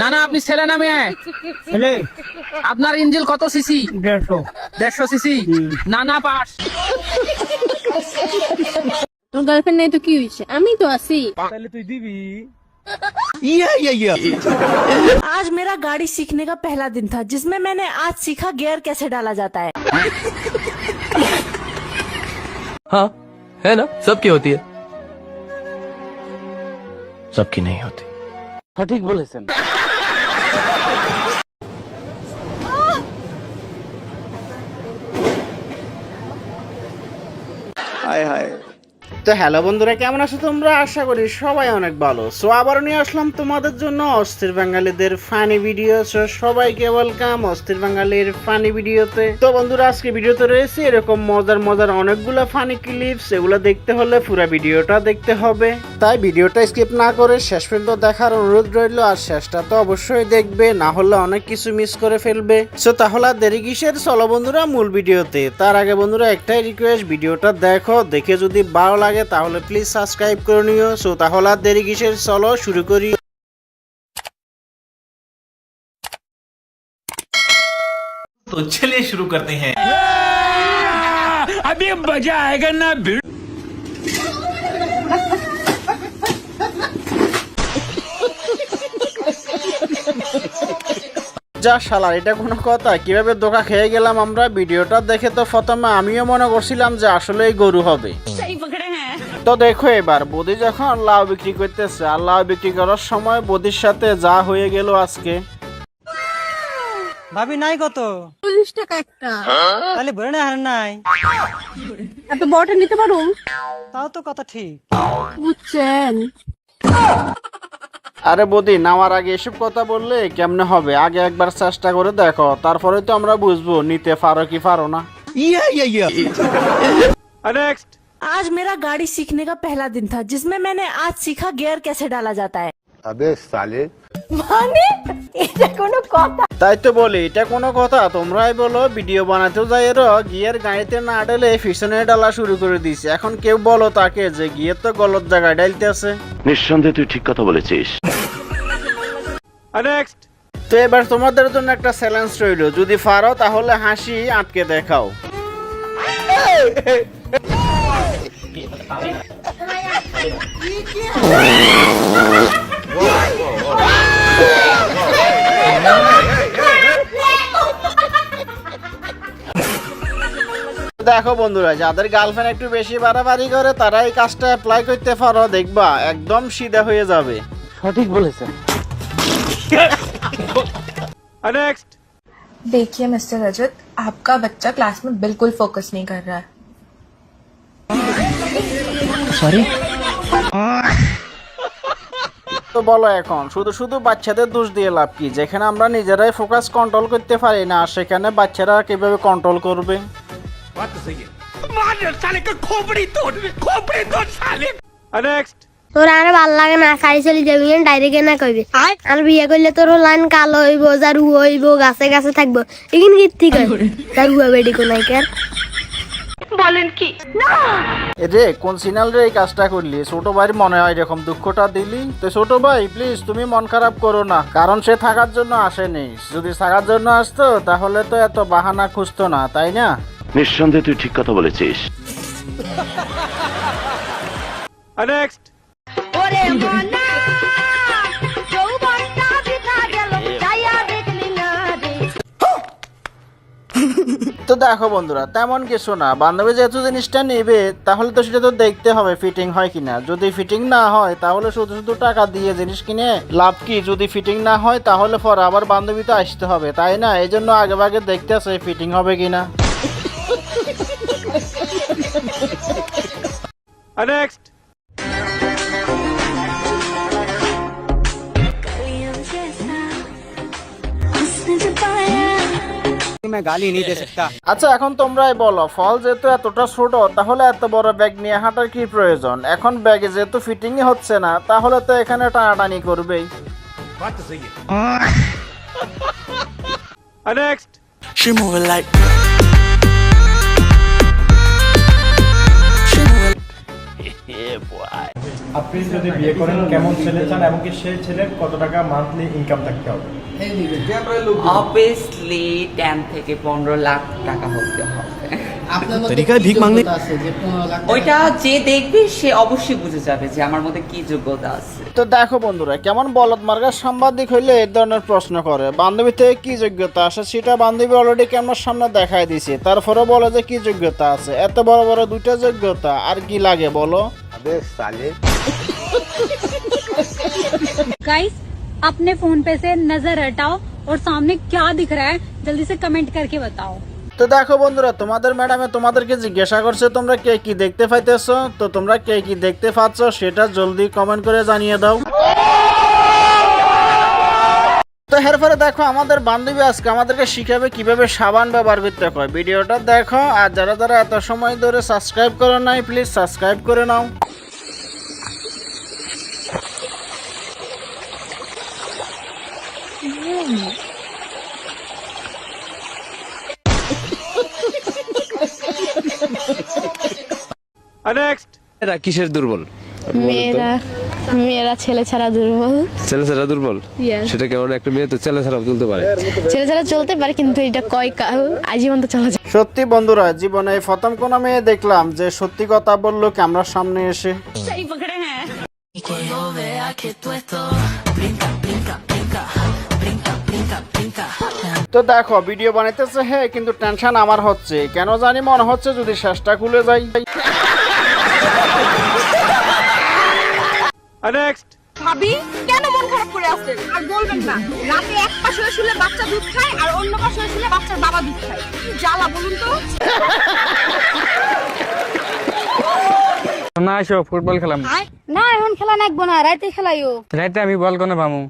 না না আপনি ছেলে না মেয়ে ছেলে আপনার ইঞ্জিল কত সিসি দেড়শো দেড়শো সিসি না না পাস তোর গার্লফ্রেন্ড নাই তো কি হয়েছে আমি তো আছি তাহলে তুই দিবি आज मेरा गाड़ी सीखने का पहला दिन था जिसमें मैंने आज सीखा गियर कैसे डाला जाता है हाँ है ना सबकी होती है सबकी नहीं होती সঠিক বলেছেন। তো হ্যালো বন্ধুরা, কেমন আছো তোমরা? আশা করি সবাই অনেক ভালো। সো আবার নিয়ে আসলাম তোমাদের জন্য অস্থির বাঙালিদের ফানি ভিডিও সো সবাইকে ওয়েলকাম অস্থির বাঙালির ফানি ভিডিওতে তো বন্ধুরা, আজকে ভিডিওতে রয়েছে এরকম মজার মজার অনেকগুলো ফানি ক্লিপস এগুলো দেখতে হলে পুরো ভিডিওটা দেখতে হবে। তাই ভিডিওটা স্কিপ না করে শেষ পর্যন্ত দেখার অনুরোধ রইল আর শেষটা তো অবশ্যই দেখবে না হলে অনেক কিছু মিস করে ফেলবে সো তাহলে আর দেরি কিসের চলো বন্ধুরা মূল ভিডিওতে তার আগে বন্ধুরা একটাই রিকোয়েস্ট ভিডিওটা দেখো দেখে যদি ভালো লাগে তাহলে প্লিজ সাবস্ক্রাইব করে নিও সো তাহলে আর দেরি কিসের চলো শুরু করি तो चलिए शुरू करते हैं अभी मजा आएगा ना भिड़ যা শালার এটা কোনো কথা? কীভাবে ধোকা খেয়ে গেলাম আমরা? ভিডিওটা দেখে তো প্রথমে আমিও মনে করছিলাম যে আসলেই গরু হবে। তো দেখো এবার বদি যখন লাউ বিক্রি করতেছে আর লাউ বিক্রি করার সময় বদির সাথে যা হয়ে গেল আজকে। ভাবি নাই কত? চল্লিশ টাকা একটা। তাহলে ভরে না হার নাই। এত বড়টা নিতে পারো তাও তো কথা ঠিক। বুঝছেন। আরে বদি নামার আগে এসব কথা বললে কেমনে হবে আগে একবার চেষ্টা করে দেখো তারপরে তো আমরা বুঝবো নিতে পারো কি পারো না आज मेरा गाड़ी सीखने का पहला दिन था जिसमें मैंने आज सीखा गियर कैसे डाला जाता है अबे साले মানে এটা কোনো কথা তাই তো বলি এটা কোনো কথা তোমরাই বলো ভিডিও বানাতেও যাই এর গিয়ের গাড়িতে না ডালে পিছনে ডালা শুরু করে দিছে এখন কেউ বলো তাকে যে গিয়ের তো গলত জায়গায় ডালতে আছে নিঃসন্দেহে তুই ঠিক কথা বলেছিস তো এবার তোমাদের জন্য একটা চ্যালেঞ্জ রইল। যদি পারো তাহলে হাসি আটকে দেখাও। দেখো বন্ধুরা যাদের গার্লফ্রেন্ড একটু বেশি বাড়াবাড়ি করে তারা এই কাজটা অ্যাপ্লাই করতে পারো দেখবা একদম সিধা হয়ে যাবে। সঠিক বলেছেন देखिए मिस्टर रजत आपका बच्चा क्लास में बिल्कुल फोकस नहीं कर रहा है তো বলো এখন শুধু শুধু বাচ্চাদের দোষ দিয়ে লাভ কি যেখানে আমরা নিজেরাই ফোকাস কন্ট্রোল করতে পারি না সেখানে বাচ্চারা কিভাবে কন্ট্রোল করবে তোর আর ভালো লাগে না সারি চলি যাবি ডাইরেক্ট না কইবে। আর বিয়ে করলে তোর লাইন কালো হইব যার হইব গাছে গাছে থাকব। এখানে কি ঠিক আছে তার রুয়া বেডি কোনাই কার রে কোন সিনাল রে এই কাজটা করলি? ছোট ভাইয়ের মনে হয় এরকম দুঃখটা দিলি। তো ছোট ভাই প্লিজ তুমি মন খারাপ করো না। কারণ সে থাকার জন্য আসেনি। যদি থাকার জন্য আসতো তাহলে তো এত বাহানা খুঁজতো না তাই না? নিঃসন্দেহে তুই ঠিক কথা বলেছিস। তো দেখো বন্ধুরা তেমন কিছু না। বান্ধবী যেহেতু জিনিসটা নেবে তাহলে তো সেটা তো দেখতে হবে ফিটিং হয় কিনা। যদি ফিটিং না হয় তাহলে শুধু শুধু টাকা দিয়ে জিনিস কিনে লাভ কি? যদি ফিটিং না হয় তাহলে পরে আবার বান্ধবী তো আসতে হবে তাই না? এই জন্য আগে ভাগে দেখতে আছে ফিটিং হবে কিনা। मैं गाली नहीं दे सकता আচ্ছা এখন তোমরাই বলো ফল যেহেতু এতটা ছোট তাহলে এত বড় ব্যাগ নিয়ে হাঁটার কি প্রয়োজন এখন ব্যাগে যেহেতু ফিটিংই হচ্ছে না তাহলে তো এখানে টানাটানি করবেই She moving like আপনি যদি বিয়ে করেন কেমন ছেলে চান এবং কি সেই ছেলের কত টাকা মান্থলি ইনকাম থাকতে হবে? অবভিয়াসলি থেকে পনেরো লাখ টাকা হতে হবে। ওইটা যে দেখবে সে অবশ্যই বুঝে যাবে যে আমার মধ্যে কি যোগ্যতা আছে। তো দেখো বন্ধুরা কেমন হইলে এই ধরনের প্রশ্ন করে বান্ধবী থেকে কি যোগ্যতা সেটা বান্ধবী সামনে দেখায় তারপরে বলে যে কি যোগ্যতা আছে এত বড় বড় দুইটা যোগ্যতা আর কি লাগে বলো? गाइस अपने फोन पे से नजर हटाओ और सामने क्या दिख रहा है जल्दी से कमेंट करके बताओ তো দেখো বন্ধুরা তোমাদের ম্যাডামে তোমাদেরকে জিজ্ঞাসা করছে তোমরা কে কি দেখতে পাইতেছো তো তোমরা কে কি দেখতে পাচ্ছ সেটা জলদি কমেন্ট করে জানিয়ে দাও তো এর পরে দেখো আমাদের বান্ধবী আজকে আমাদেরকে শিখাবে কিভাবে সাবান ব্যবহার করতে হয় ভিডিওটা দেখো আর যারা যারা এত সময় ধরে সাবস্ক্রাইব করো নাই প্লিজ সাবস্ক্রাইব করে নাও এরা কিসের দুর্বল? মেয়েরা মেয়েরা ছেলে ছাড়া দুর্বল। ছেলে ছাড়া দুর্বল? সেটা কেমন একটা মেয়ে তো ছেলে ছাড়া চলতে পারে? ছেলে ছাড়া চলতে পারে কিন্তু এটা কয় কাল? আজীবন তো চলা যায়। সত্যি বন্ধুরা জীবনে প্রথম কোন মেয়ে দেখলাম যে সত্যি কথা বলল ক্যামেরার সামনে এসে। তো দেখো ভিডিও বানাইতেছে হ্যাঁ কিন্তু টেনশন আমার হচ্ছে। কেন জানি মনে হচ্ছে যদি শেষটা খুলে যাই। নেক্সট ভাবি কেন মন খারাপ করে আসছেন আর বলবেন না রাতে এক পাশে শুলে বাচ্চা দুধ খায় আর অন্য পাশে শুলে বাচ্চার বাবা দুধ খায়। কি জ্বালা বলুন তো। না ফুটবল খেলাম। না এখন খেলা নাকবো না রাইতে খেলাইও। রাইতে আমি বল কোনে পামু?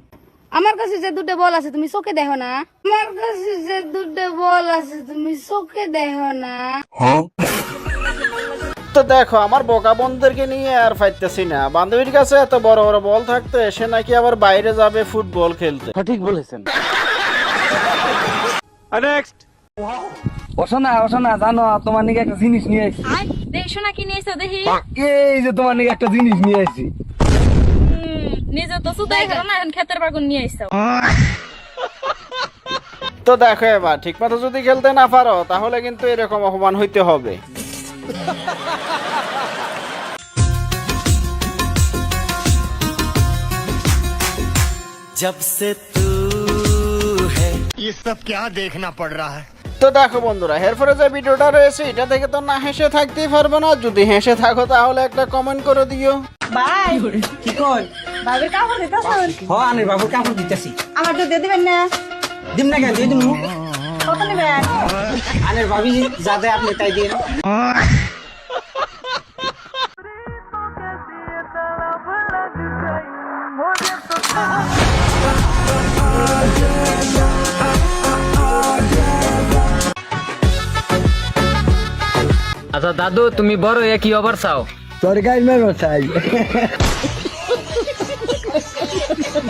আমার কাছে যে দুটো বল আছে তুমি চোখে দেখো না। আমার কাছে যে দুটো বল আছে তুমি চোখে দেখো না। তো দেখো আমার বোকা বন্ধুদেরকে নিয়ে আর ফাইতেছি না। বান্ধবীর কাছে এত বড় বড় বল থাকতে সে নাকি আবার বাইরে যাবে ফুটবল খেলতে। সঠিক বলেছেন। নেক্সট অসনা অসনা জানো তোমার নিকে একটা জিনিস নিয়ে আসি দেখছ না কি নিয়েছো দেখি। এই যে তোমার নিকে একটা জিনিস নিয়ে আসি নিজে তো সুদাই করো না এখন ক্ষেতের বাগুন নিয়ে আসছো তো দেখো এবার ঠিক মতো যদি খেলতে না পারো তাহলে কিন্তু এরকম অপমান হইতে হবে जब से तू है ये सब क्या देखना पड़ रहा है তো দেখো বন্ধুরা এরপরে যে ভিডিওটা রয়েছে এটা থেকে তো না হেসে থাকতেই পারবে না যদি হেসে থাকো তাহলে একটা কমেন্ট করে দিও বাই কি কই ভাবির কাপড় দিতেছেন হ আনে বাবু কাপড় দিতেছি। আমার তো দিয়ে দিবেন না। দিম না কেন? দিয়ে দিমু। কত নেবেন? আনের ভাবি যাতে আপনি তাই দিন। আচ্ছা দাদু তুমি বড় হয়ে কি অবার চাও? সরকার মেরো চাই यार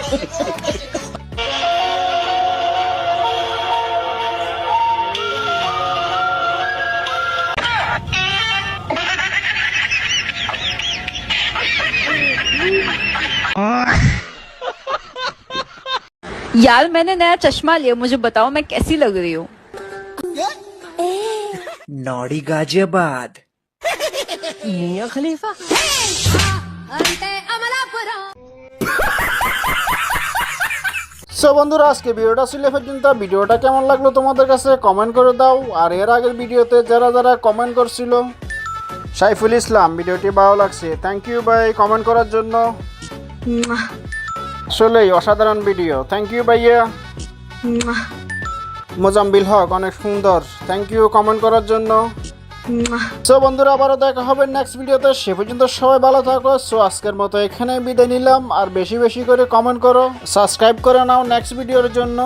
मैंने नया चश्मा लिया मुझे बताओ मैं कैसी लग रही हूँ। नौड़ी गाजियाबाद। खलीफा। সো বন্ধুরা আজকে ভিডিওটা ছিল পর্যন্ত ভিডিওটা কেমন লাগল তোমাদের কাছে? কমেন্ট করে দাও। আর এর আগের ভিডিওতে যারা যারা কমেন্ট করছিল সাইফুল ইসলাম ভিডিওটি ভালো লাগছে। থ্যাংক ইউ ভাই কমেন্ট করার জন্য। আসলেই অসাধারণ ভিডিও। থ্যাংক ইউ ভাইয়া। মোজাম্বিল হক অনেক সুন্দর। থ্যাংক ইউ কমেন্ট করার জন্য। সো বন্ধুরা, আবারও দেখা হবে নেক্সট ভিডিওতে সে পর্যন্ত সবাই ভালো থাকো। সো আজকের মতো এখানে বিদায় নিলাম। আর বেশি বেশি করে কমেন্ট করো। সাবস্ক্রাইব করে নাও নেক্সট ভিডিওর জন্য।